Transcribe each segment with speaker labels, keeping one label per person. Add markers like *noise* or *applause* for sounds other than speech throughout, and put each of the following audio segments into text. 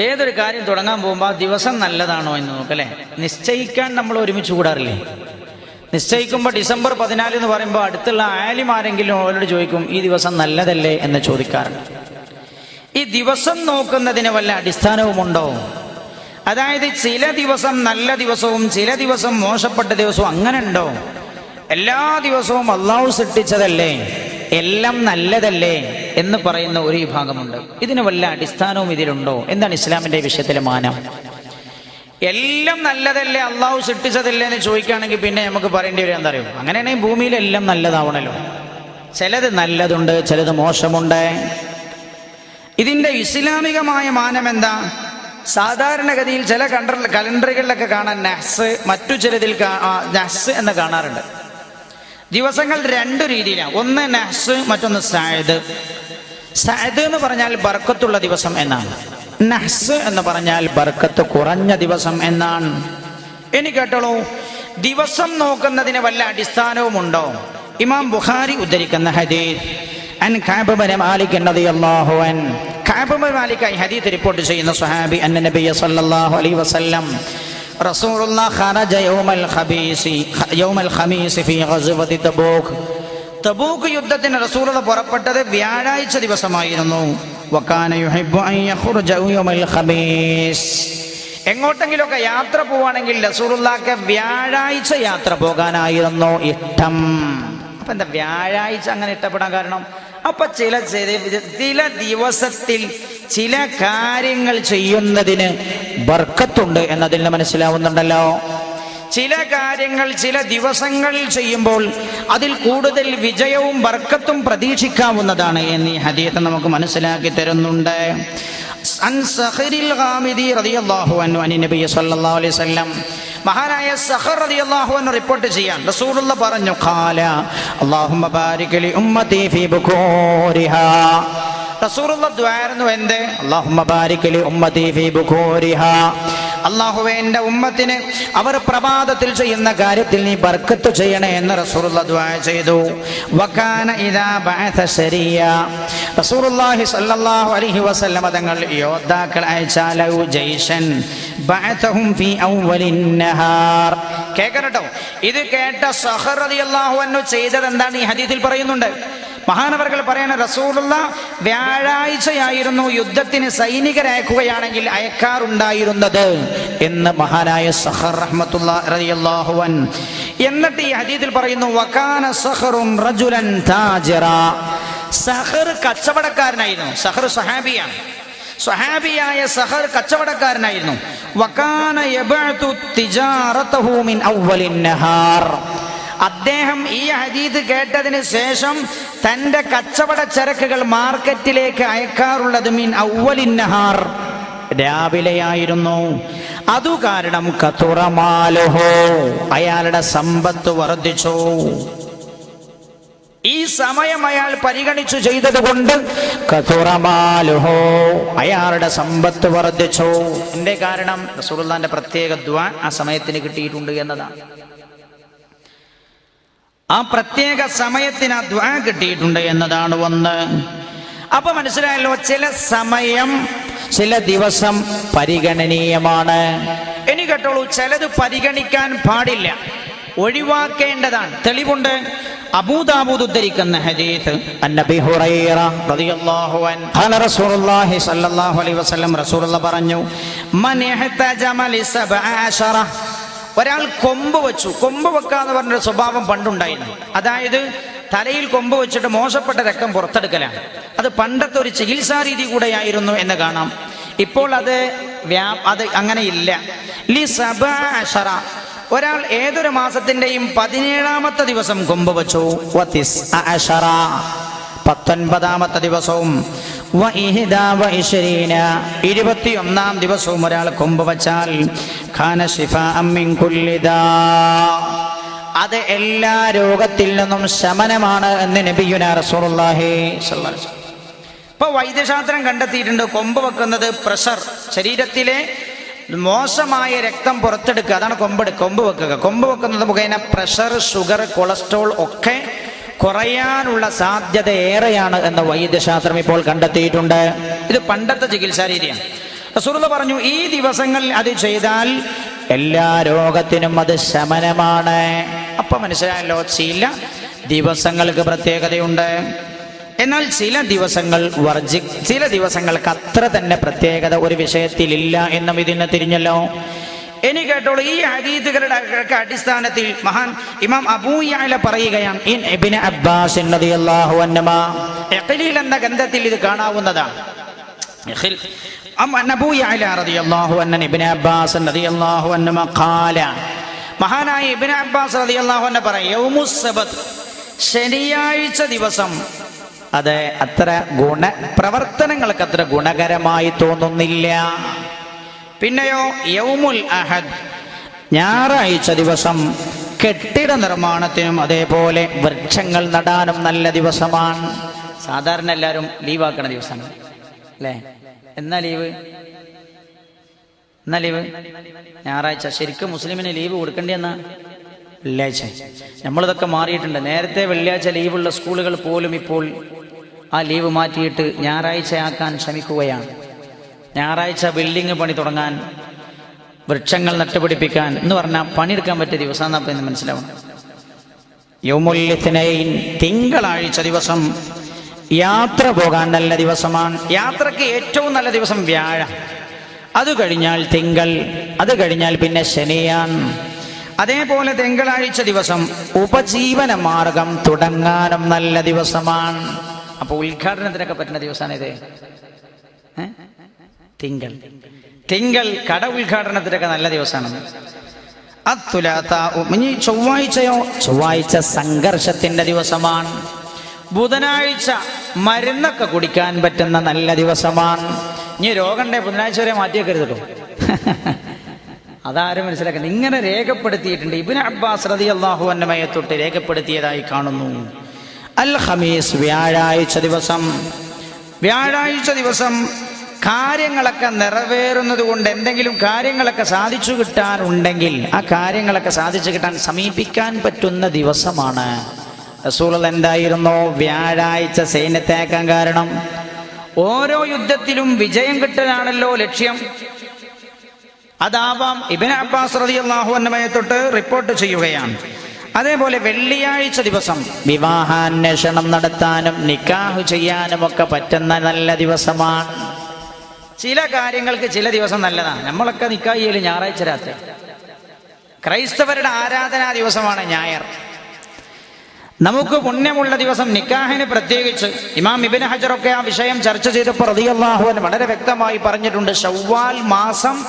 Speaker 1: ഏതൊരു കാര്യം തുടങ്ങാൻ പോകുമ്പോൾ ആ ദിവസം നല്ലതാണോ എന്ന് നോക്കല്ലേ നിശ്ചയിക്കാൻ നമ്മൾ ഒരുമിച്ച് കൂടാറില്ലേ? നിശ്ചയിക്കുമ്പോൾ ഡിസംബർ പതിനാല് എന്ന് പറയുമ്പോൾ അടുത്തുള്ള ആലിമാരെങ്കിലും അവരോട് ചോദിക്കും ഈ ദിവസം നല്ലതല്ലേ? എന്ന് ചോദിക്കാറുണ്ട്. ഈ ദിവസം നോക്കുന്നതിന് വല്ല അടിസ്ഥാനവുമുണ്ടോ? അതായത് ചില ദിവസം നല്ല ദിവസവും ചില ദിവസം മോശപ്പെട്ട ദിവസവും അങ്ങനെ ഉണ്ടോ? എല്ലാ ദിവസവും അള്ളാഹു സൃഷ്ടിച്ചതല്ലേ? എല്ലാം നല്ലതല്ലേ? എന്ന് പറയുന്ന ഒരു വിഭാഗമുണ്ട്. ഇതിന് വല്ല അടിസ്ഥാനവും ഇതിലുണ്ടോ? എന്താണ് ഇസ്ലാമിന്റെ വിഷയത്തിലെ മാനം? എല്ലാം നല്ലതല്ലേ? അള്ളാഹു സൃഷ്ടിച്ചതല്ലേ എന്ന് ചോദിക്കുകയാണെങ്കിൽ പിന്നെ നമുക്ക് പറയേണ്ടി വരും. എന്താ അറിയോ? അങ്ങനെയാണെങ്കിൽ ഭൂമിയിലെല്ലാം നല്ലതാവണല്ലോ. ചിലത് നല്ലതുണ്ട് ചിലത് മോശമുണ്ട്. ഇതിന്റെ ഇസ്ലാമികമായ മാനം എന്താ? സാധാരണഗതിയിൽ ചില കണ്ടർ കലണ്ടറുകളിലൊക്കെ കാണാൻ നഹ്സ് മറ്റു ചിലതിൽ നഹ്സ് എന്ന് കാണാറുണ്ട്. ദിവസങ്ങൾ രണ്ടു രീതിയിലാണ്. ഒന്ന് നഹ്സ് മറ്റൊന്ന് സായത് സായത് എന്ന് പറഞ്ഞാൽ ബർക്കത്തുള്ള ദിവസം എന്നാണ്. നഹ്സ് എന്ന് പറഞ്ഞാൽ ബർക്കത്ത് കുറഞ്ഞ ദിവസം എന്നാണ്. ഇനി കേട്ടോളൂ. ദിവസം നോക്കുന്നതിന് വല്ല അടിസ്ഥാനവും ഉണ്ടോ ഇമാം ബുഖാരി ഉദ്ധരിക്കുന്ന ഹദീദ് അൻ മാലിക് അൻ മാലിക് ഈ ഹദീസ് റിപ്പോർട്ട് ചെയ്യുന്ന സ്വഹാബി അന്ന നബിയ സല്ലല്ലാഹു അലൈഹി വസല്ലം ഖറജ യൗമൽ യൗമൽ ഫീ ഗസ്വതി തബൂക്ക് തബൂക്ക് യുദ്ധത്തിന് റസൂലുള്ള പുറപ്പെട്ടത് വ്യാഴാഴ്ച ദിവസമായിരുന്നു. യുഹിബ്ബു അൻ യൗമൽ ഖമീസ്. എങ്ങോട്ടെങ്കിലുമൊക്കെ യാത്ര പോവാണെങ്കിൽ റസൂലുള്ളാക്ക് വ്യാഴാഴ്ച യാത്ര പോകാനായിരുന്നു ഇഷ്ടം. അപ്പൊ എന്താ വ്യാഴാഴ്ച അങ്ങനെ ഇഷ്ടപ്പെടാൻ കാരണം? അപ്പൊ ചില ചില ദിവസത്തിൽ ചില കാര്യങ്ങൾ ചെയ്യുന്നതിന് ബർക്കത്തുണ്ട് എന്നതിൽ നിന്ന് മനസ്സിലാവുന്നുണ്ടല്ലോ. ചില കാര്യങ്ങൾ ചില ദിവസങ്ങളിൽ ചെയ്യുമ്പോൾ അതിൽ കൂടുതൽ വിജയവും ബർക്കത്തും പ്രതീക്ഷിക്കാവുന്നതാണ് എന്ന് ഈ ഹദീത്ത് നമുക്ക് മനസ്സിലാക്കി തരുന്നുണ്ട്. മഹാനായ സഹർ റളിയല്ലാഹു അൻഹു റിപ്പോർട്ട് ചെയ്യാൻ റസൂലുള്ള പറഞ്ഞു ഖാല അല്ലാഹുമ്മ ഉമ്മതി ഫീ ബുഖൂരിഹാ. ദ്വാരുന്നു എന്ത് അള്ളാഹുവെ എന്റെ. ഉമ്മത്തിന് അവർ പ്രഭാതത്തിൽ ചെയ്യുന്ന കാര്യത്തിൽ നീ ബർക്കത്ത് ചെയ്യണേ എന്ന് റസൂലുള്ള ദ്വാ ചെയ്തു. വക്കാന അലൈഹി തങ്ങൾ യോദ്ധാക്കൾ അയച്ചാലു ജയ്ഷൻ. ബഅതഹും ഫീ നഹാർ. ഇത് കേട്ട സഹർ റളിയല്ലാഹു അൻഹു ചെയ്തത് എന്താണ് ഈ ഹദീസിൽ പറയുന്നുണ്ട്? മഹാനവർകൾ പറയുന്ന റസൂലുള്ള വ്യാഴാഴ്ചയായിരുന്നു യുദ്ധത്തിന് സൈനികരയക്കുകയാണെങ്കിൽ അയക്കാറുണ്ടായിരുന്നത് എന്ന് മഹാനായ സഹർ റഹ്മത്തുള്ള എന്നിട്ട് ഈ ഹദീത്തിൽ പറയുന്നു വക്കാന സഹറും റജുലൻ താജിറ. സഹർ കച്ചവടക്കാരനായിരുന്നു. സഹർ സഹാബിയാണ് സ്വഹാബിയായ സഹർ കച്ചവടക്കാരനായിരുന്നു. വക്കാന യബഅതു തിജാറതഹു മിൻ അവ്വലിൻ നഹാർ. അദ്ദേഹം ഈ ഹദീദ് കേട്ടതിന് ശേഷം തന്റെ കച്ചവട ചരക്കുകൾ മാർക്കറ്റിലേക്ക് അയക്കാറുള്ളത് മീൻ ഔവലിന്നഹാർ രാവിലെയായിരുന്നു. അതു കാരണം കത്തുറമാലോഹോ അയാളുടെ സമ്പത്ത് വർദ്ധിച്ചു. ഈ സമയം അയാൾ പരിഗണിച്ചു ചെയ്തതുകൊണ്ട് കൊണ്ട് കത്തുറമാലുഹോ അയാളുടെ സമ്പത്ത് വർദ്ധിച്ചു. എന്റെ കാരണം? റസൂലുള്ളാന്റെ പ്രത്യേക ദ്വാ ആ സമയത്തിന് കിട്ടിയിട്ടുണ്ട് എന്നതാണ്. ആ പ്രത്യേക സമയത്തിന് ആ ദ്വാ കിട്ടിയിട്ടുണ്ട് എന്നതാണ് ഒന്ന്. അപ്പൊ മനസ്സിലായല്ലോ ചില സമയം ചില ദിവസം പരിഗണനീയമാണ്. ഇനി കേട്ടോളൂ ചിലത് പരിഗണിക്കാൻ പാടില്ല. ഒഴിവാക്കേണ്ടതാണ്. തെളിവുണ്ട്. അബൂദാബൂദ് ഉദ്ധരിക്കുന്ന ഹദീത്ത്. അന്നബി ഹുറൈറ റളിയല്ലാഹു അൻ ഖാല റസൂലുള്ളാഹി സ്വല്ലല്ലാഹു അലൈഹി വസല്ലം റസൂലുള്ള പറഞ്ഞു മൻ ഇഹ്തജമ ലിസബഅശറ ഒരാൾ കൊമ്പ് വെച്ചു. കൊമ്പ് വെക്കാന്ന് പറഞ്ഞൊരു സ്വഭാവം പണ്ടുണ്ടായിരുന്നു. അതായത് തലയിൽ കൊമ്പ് വെച്ചിട്ട് മോശപ്പെട്ട രക്തം പുറത്തെടുക്കലാണ്. അത് പണ്ടത്തെ ഒരു ചികിത്സാ രീതി കൂടെയായിരുന്നു എന്ന് കാണാം. ഇപ്പോൾ അത് വ്യാ അത് അങ്ങനെയില്ല. ലി സബ അഷറ. ഒരാൾ ഏതൊരു മാസത്തിന്റെയും പതിനേഴാമത്തെ ദിവസം കൊമ്പ് വെച്ചു. പത്തൊൻപതാമത്തെ ദിവസവും. ഇരുപത്തിയൊന്നാം ദിവസവും ഒരാൾ കൊമ്പ് വച്ചാൽ ഖാന. അത് എല്ലാ രോഗത്തിൽ നിന്നും ശമനമാണ് എന്ന് നബിയുന റസൂലുള്ളാഹി. ഇപ്പൊ വൈദ്യശാസ്ത്രം കണ്ടെത്തിയിട്ടുണ്ട് കൊമ്പ് വെക്കുന്നത് പ്രഷർ ശരീരത്തിലെ മോശമായ രക്തം പുറത്തെടുക്കുക അതാണ് കൊമ്പെടു കൊമ്പ് വെക്കുക കൊമ്പ് വെക്കുന്നത് മുഖേന പ്രഷർ ഷുഗർ കൊളസ്ട്രോൾ ഒക്കെ കുറയാനുള്ള സാധ്യത ഏറെയാണ് എന്ന് വൈദ്യശാസ്ത്രം ഇപ്പോൾ കണ്ടെത്തിയിട്ടുണ്ട് ഇത് പണ്ടത്തെ ചികിത്സാ രീതിയാണ് റസൂലുള്ള പറഞ്ഞു ഈ ദിവസങ്ങളിൽ അത് ചെയ്താൽ എല്ലാ രോഗത്തിനും അത് ശമനമാണ്. അപ്പൊ മനസ്സിലായല്ലോ ചില ദിവസങ്ങൾക്ക് പ്രത്യേകതയുണ്ട്. എന്നാൽ ചില ദിവസങ്ങൾ വർജി ചില ദിവസങ്ങൾക്ക് അത്ര തന്നെ പ്രത്യേകത ഒരു വിഷയത്തിലില്ല എന്നും ഇതിന് തിരിഞ്ഞല്ലോ. ഇനി കേട്ടോളൂ ഈ ഹദീദുകളുടെ അടിസ്ഥാനത്തിൽ മഹാൻ ഇമാം അബൂയാല പറയുകയാണ് അബ്ബാസ് എന്ന ഗ്രന്ഥത്തിൽ ഇത് കാണാവുന്നതാണ്. മഹാനായ ഇബ്നു അബ്ബാസ് സബത് ശനിയാഴ്ച ദിവസം. അത് അത്ര ഗുണ പ്രവർത്തനങ്ങൾക്ക് അത്ര ഗുണകരമായി തോന്നുന്നില്ല. പിന്നെയോ യൗമുൽ അഹദ് ഞായറാഴ്ച ദിവസം കെട്ടിട നിർമ്മാണത്തിനും അതേപോലെ വൃക്ഷങ്ങൾ നടാനും നല്ല ദിവസമാണ്. സാധാരണ എല്ലാവരും ലീവാക്കണ ദിവസമാണ് അല്ലേ? എന്നാ ലീവ്? എന്നാ ലീവ്? ഞായറാഴ്ച. ശരിക്കും മുസ്ലിമിന് ലീവ് കൊടുക്കേണ്ടി എന്നാ വെള്ളിയാഴ്ച. നമ്മളിതൊക്കെ മാറിയിട്ടുണ്ട്. നേരത്തെ വെള്ളിയാഴ്ച ലീവുള്ള സ്കൂളുകൾ പോലും ഇപ്പോൾ ആ ലീവ് മാറ്റിയിട്ട് ഞായറാഴ്ചയാക്കാൻ ശ്രമിക്കുകയാണ്. ഞായറാഴ്ച ബിൽഡിംഗ് പണി തുടങ്ങാൻ വൃക്ഷങ്ങൾ നട്ടുപിടിപ്പിക്കാൻ എന്ന് പറഞ്ഞാൽ പണിയെടുക്കാൻ പറ്റിയ ദിവസം എന്നാ മനസ്സിലാവണം യൗമുല്ലിത്തിനൈൻ തിങ്കളാഴ്ച ദിവസം യാത്ര പോകാൻ നല്ല ദിവസമാണ്. യാത്രയ്ക്ക് ഏറ്റവും നല്ല ദിവസം വ്യാഴ. അത് കഴിഞ്ഞാൽ തിങ്കൾ അത് കഴിഞ്ഞാൽ പിന്നെ ശനിയാൻ. അതേപോലെ തിങ്കളാഴ്ച ദിവസം ഉപജീവന മാർഗം തുടങ്ങാനും നല്ല ദിവസമാണ്. അപ്പൊ ഉദ്ഘാടനത്തിനൊക്കെ പറ്റുന്ന ദിവസമാണ് ഇത് ഏ? തിങ്കൾ. തിങ്കൾ കട ഉദ്ഘാടനത്തിനൊക്കെ നല്ല ദിവസമാണ്. അത്തുലാത്ത ഇനി ചൊവ്വാഴ്ചയോ? ചൊവ്വാഴ്ച സംഘർഷത്തിന്റെ ദിവസമാണ്. ബുധനാഴ്ച മരുന്നൊക്കെ കുടിക്കാൻ പറ്റുന്ന നല്ല ദിവസമാണ്. ഇനി രോഗണ്ടേ ബുധനാഴ്ച വരെ മാറ്റിയേക്കരുത് കേട്ടോ *laughs* അതാരും മനസ്സിലാക്കണം ഇങ്ങനെ രേഖപ്പെടുത്തിയിട്ടുണ്ട്. ഇബിൻ അബ്ബാസ് റതി അള്ളാഹു അന്നമയെ തൊട്ട് രേഖപ്പെടുത്തിയതായി കാണുന്നു. അൽ ഹമീസ് വ്യാഴാഴ്ച ദിവസം. വ്യാഴാഴ്ച ദിവസം കാര്യങ്ങളൊക്കെ നിറവേറുന്നത് കൊണ്ട് എന്തെങ്കിലും കാര്യങ്ങളൊക്കെ സാധിച്ചു കിട്ടാനുണ്ടെങ്കിൽ ആ കാര്യങ്ങളൊക്കെ സാധിച്ചു കിട്ടാൻ സമീപിക്കാൻ പറ്റുന്ന ദിവസമാണ്. റസൂൾ എന്തായിരുന്നു വ്യാഴാഴ്ച സൈന്യത്തേക്കാൻ കാരണം ഓരോ യുദ്ധത്തിലും വിജയം കിട്ടലാണല്ലോ ലക്ഷ്യം. അതാവാം ഇബിൻ അബ്ബാസ് റളിയല്ലാഹു അൻഹുമയെ തൊട്ട് റിപ്പോർട്ട് ചെയ്യുകയാണ്. അതേപോലെ വെള്ളിയാഴ്ച ദിവസം വിവാഹാന്വേഷണം നടത്താനും നിക്കാഹ് ചെയ്യാനും ഒക്കെ പറ്റുന്ന നല്ല ദിവസമാണ്. ചില കാര്യങ്ങൾക്ക് ചില ദിവസം നല്ലതാണ്. നമ്മളൊക്കെ നിക്കാഹ് ചെയ്യൽ ഞായറാഴ്ച രാത്രി. ക്രൈസ്തവരുടെ ആരാധനാ ദിവസമാണ് ഞായർ. നമുക്ക് പുണ്യമുള്ള ദിവസം നിക്കാഹിന് പ്രത്യേകിച്ച്. ഇമാം ഇബിൻ ഹജറൊക്കെ ആ വിഷയം ചർച്ച ചെയ്തപ്പോൾ റതിയല്ലാഹുവൻ വളരെ വ്യക്തമായി പറഞ്ഞിട്ടുണ്ട്. ഷവ്വാൽ മാസം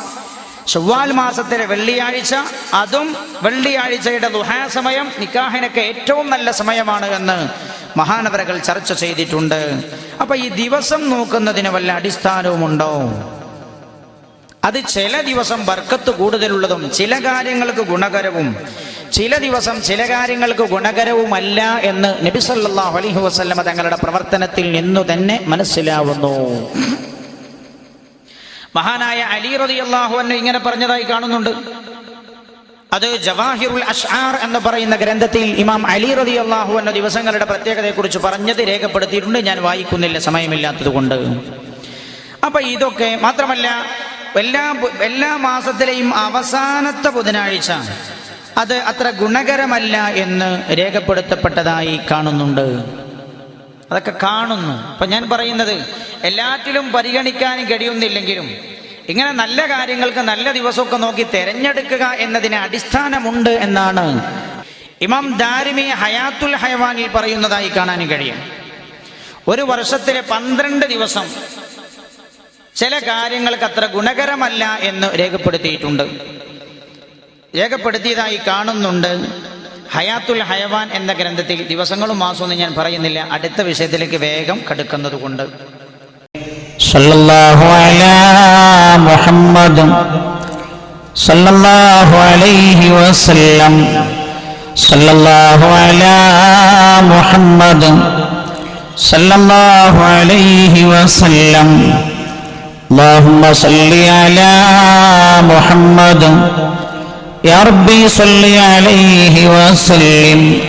Speaker 1: ഷവ്വാൽ മാസത്തിലെ വെള്ളിയാഴ്ച അതും വെള്ളിയാഴ്ചയുടെ ദുഹാ സമയം നിക്കാഹിനൊക്കെ ഏറ്റവും നല്ല സമയമാണ് എന്ന് മഹാനവരകൾ ചർച്ച ചെയ്തിട്ടുണ്ട്. അപ്പൊ ഈ ദിവസം നോക്കുന്നതിന് വല്ല അടിസ്ഥാനവുമുണ്ടോ? അത് ചില ദിവസം ബർക്കത്ത് കൂടുതലുള്ളതും ചില കാര്യങ്ങൾക്ക് ഗുണകരവും ചില ദിവസം ചില കാര്യങ്ങൾക്ക് ഗുണകരവുമല്ല എന്ന് നബി സല്ലല്ലാഹു അലൈഹി തങ്ങളുടെ പ്രവർത്തനത്തിൽ നിന്നു തന്നെ മനസ്സിലാവുന്നു. മഹാനായ അലി റതി അള്ളാഹു എന്നെ ഇങ്ങനെ പറഞ്ഞതായി കാണുന്നുണ്ട്. അത് ജവാഹിറുൽ അഷ്ആർ എന്ന് പറയുന്ന ഗ്രന്ഥത്തിൽ ഇമാം അലി റതി അള്ളാഹു എന്ന ദിവസങ്ങളുടെ പ്രത്യേകതയെക്കുറിച്ച് പറഞ്ഞത് രേഖപ്പെടുത്തിയിട്ടുണ്ട്. ഞാൻ വായിക്കുന്നില്ല സമയമില്ലാത്തത് കൊണ്ട് അപ്പൊ ഇതൊക്കെ മാത്രമല്ല എല്ലാ എല്ലാ മാസത്തിലെയും അവസാനത്തെ ബുധനാഴ്ച അത് അത്ര ഗുണകരമല്ല എന്ന് രേഖപ്പെടുത്തപ്പെട്ടതായി കാണുന്നുണ്ട്. അതൊക്കെ കാണുന്നു. അപ്പൊ ഞാൻ പറയുന്നത് എല്ലാറ്റിലും പരിഗണിക്കാൻ കഴിയുന്നില്ലെങ്കിലും ഇങ്ങനെ നല്ല കാര്യങ്ങൾക്ക് നല്ല ദിവസമൊക്കെ നോക്കി തെരഞ്ഞെടുക്കുക എന്നതിന് അടിസ്ഥാനമുണ്ട് എന്നാണ് ഇമാം ദാരിമി ഹയാത്തുൽ ഹയവാനിൽ പറയുന്നതായി കാണാൻ കഴിയും. ഒരു വർഷത്തിലെ പന്ത്രണ്ട് ദിവസം ചില കാര്യങ്ങൾക്ക് അത്ര ഗുണകരമല്ല എന്ന് രേഖപ്പെടുത്തിയിട്ടുണ്ട്. രേഖപ്പെടുത്തിയതായി കാണുന്നുണ്ട് ഹയാത്തുൽ ഹയവാൻ എന്ന ഗ്രന്ഥത്തിൽ ദിവസങ്ങളും മാസമൊന്നും ഞാൻ പറയുന്നില്ല അടുത്ത വിഷയത്തിലേക്ക് വേഗം കടുക്കുന്നത് കൊണ്ട്
Speaker 2: صلى الله على محمد صلى الله عليه وسلم صلى الله على محمد صلى الله عليه وسلم اللهم صل على محمد يا ربي صل عليه وسلم.